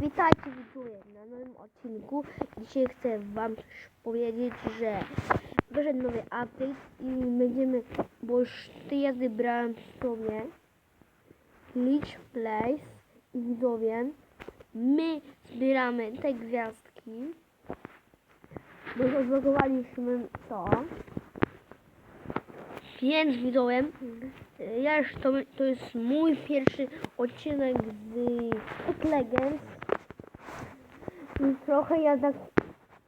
Witajcie widzowie na nowym odcinku. Dzisiaj chcę wam powiedzieć, że wyszedł nowy update i będziemy, bo już te jazdy brałem sobie Glitch Place i widzowie my zbieramy te gwiazdki bo już to. Więc widzowie ja już to, to jest mój pierwszy odcinek z Legends trochę ja tak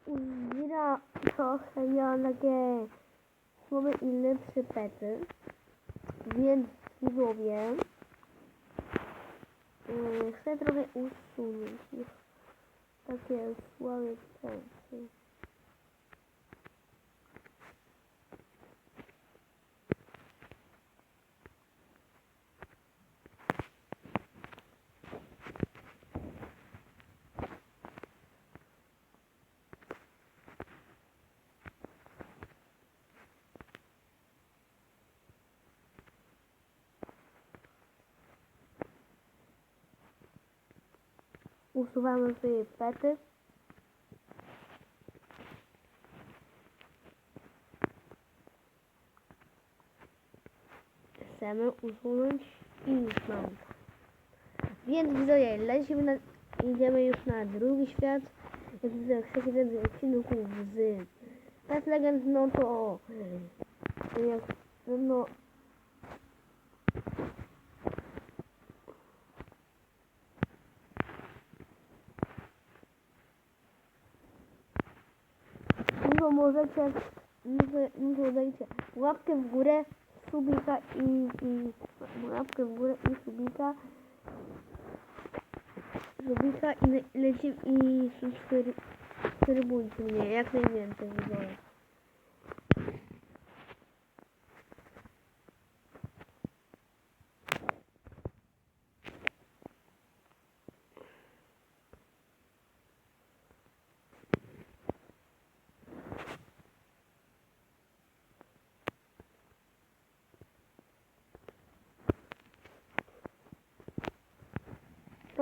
uzbiera trochę ja takie słabe i lepsze pety więc widzowie yy, chcę trochę usunąć ich takie słabe pety usuwamy sobie pety. Chcemy usunąć i już mam. Więc widzowie, lecimy na, idziemy już na drugi świat. Jak widzę, chcecie więcej odcinków z Pet Legend, no to jak no możecie, no to, no to dajcie łapkę w górę, subika i, i łapkę w górę i subika, subika i le, leci i subskryb, subskrybujcie mnie jak najwięcej widzowie.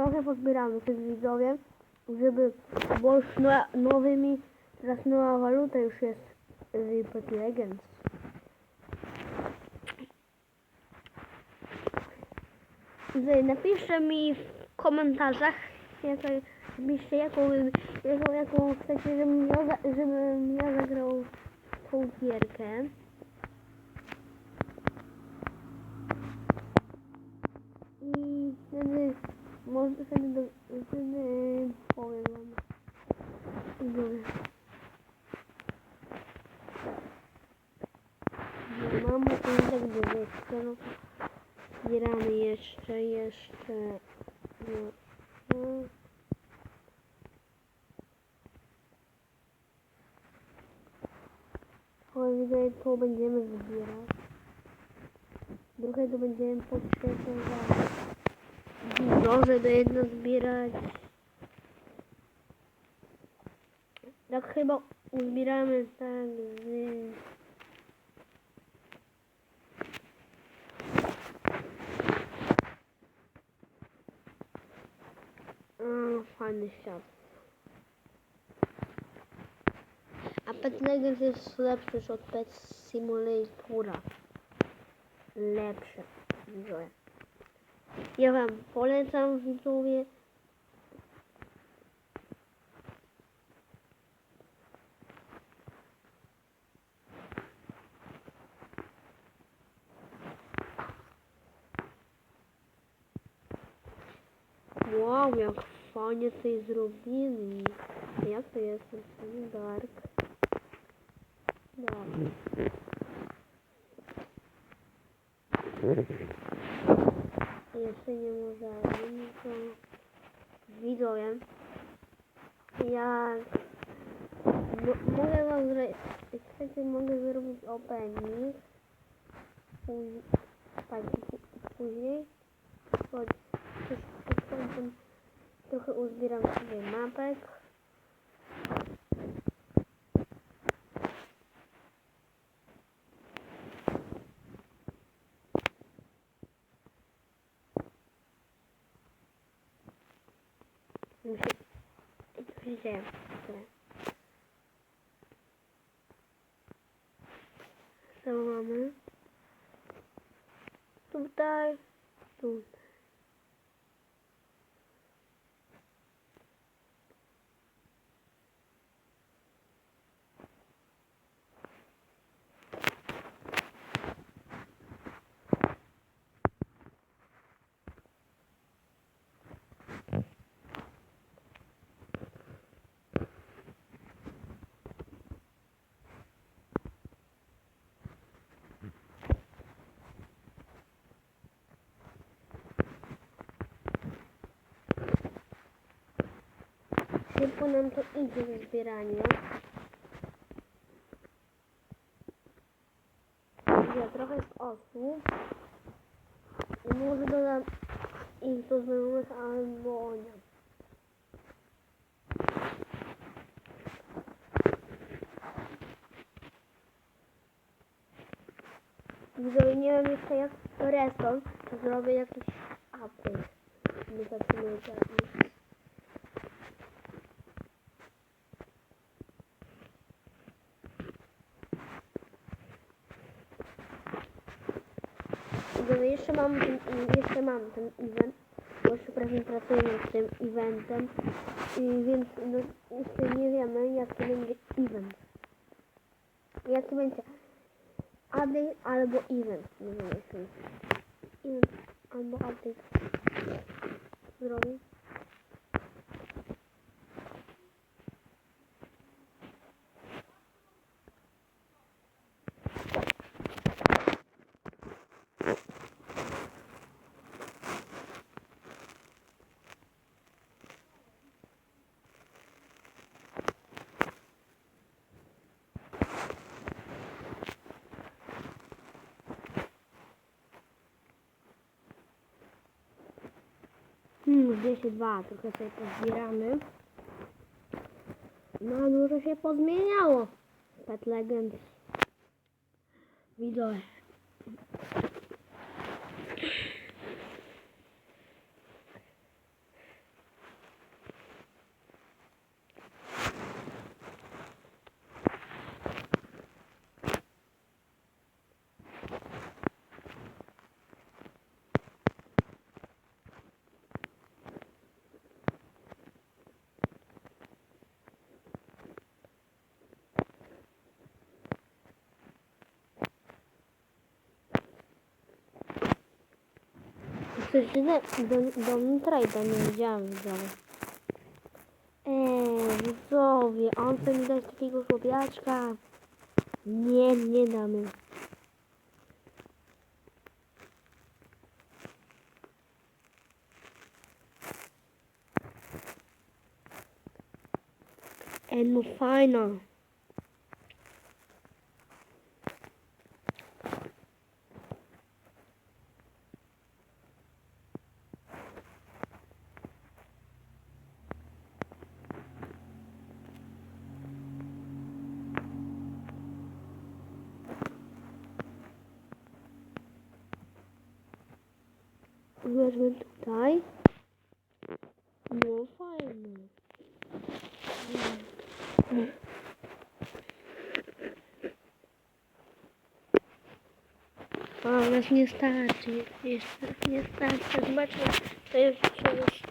Trochę pozbieramy tych widzowie, żeby, bo już no, nowymi, teraz nowa waluta już jest Pet Legends. Napiszcie mi w komentarzach, jaka, napiszcie jaką, jaką, jaką chcecie, żebym ja, żebym ja zagrał tą gierkę. I wtedy może wtedy, do, wtedy powiem wam. Dobra. No, Mamy tak do jeszcze, no to zbieramy jeszcze, jeszcze. No, no. Ale widzę, to będziemy zbierać. Trochę to będziemy potrzebować dużo, żeby jedno zbierać. Tak chyba uzbieramy tak z... O, fajny świat. A Pet Legends jest lepszy od Pet Simulatora. Lepsze, widzowie. Ja wam polecam widzowie. Wow, jak fajnie tutaj zrobili. Jak to jest? Dark. Dark. Jeszcze nie możemy, to. Jak mo- mogę wam zrobić, chcecie, mogę zrobić opening. Później, tak, pó- później. Choć przystąpem, trochę uzbieram sobie mapek. Mi się... Co się dzieje? Tyle. Szybko nam to idzie ze zbieranie. Ja trochę jest osób. I może dodam ich do znajomych albo nie. Widzowie, nie wiem jeszcze jak restą, to zrobię jakiś update. Nie zaczynajcie. Widzowie, jeszcze mam ten, jeszcze mam ten event, bo jeszcze prawie pracuję nad tym eventem, i więc no, jeszcze nie wiemy jaki będzie event. Jaki będzie update albo event, nie wiem. Event albo update zrobię. Hmm, 202, tylko sobie pozbieramy. No, dużo się pozmieniało. Pet Legends. Widzowie. Przecież do, do Nitrajda nie widziałam widzowie. Eee, widzowie, on chce mi dać takiego słowiaczka. Nie, nie damy. E, no fajna. Wezmę tutaj. No fajnie. O, nas nie starczy. Jeszcze nie starczy. Zobaczmy, to się już